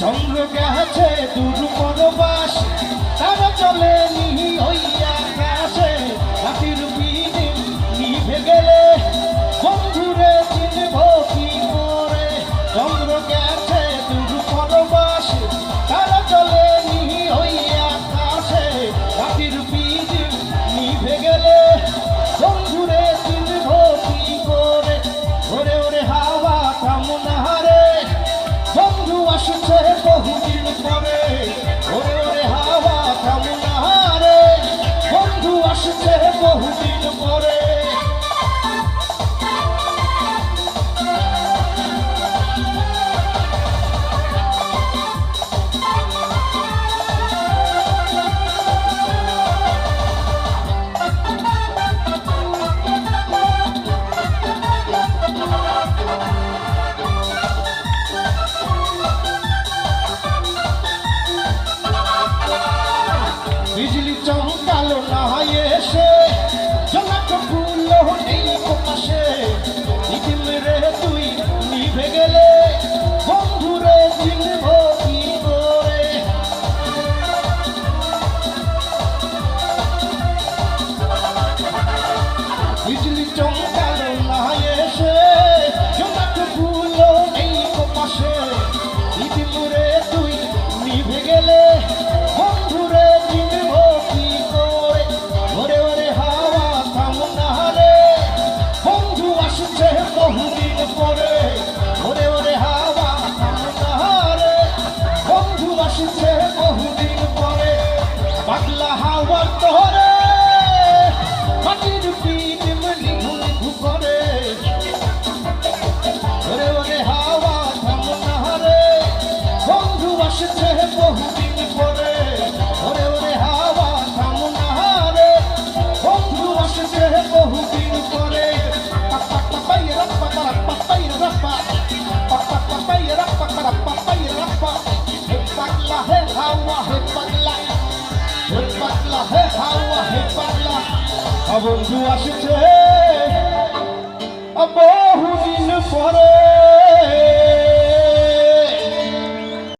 সঙ্গে আছে দুরু পরবাস তারা চলে নিহি হইয়া बिजली चमकालो नहाए এসেছে বহুদিন পরে। ওরে ওরে, হাওয়া থামনা রে বন্ধু এসেছে বহুদিন পরে। পাগলা, হে হাওয়া, হে পাগলা। হে পাগলা, হে হাওয়া, হে পাগলা। বন্ধু আসছে। বহুদিন পরে।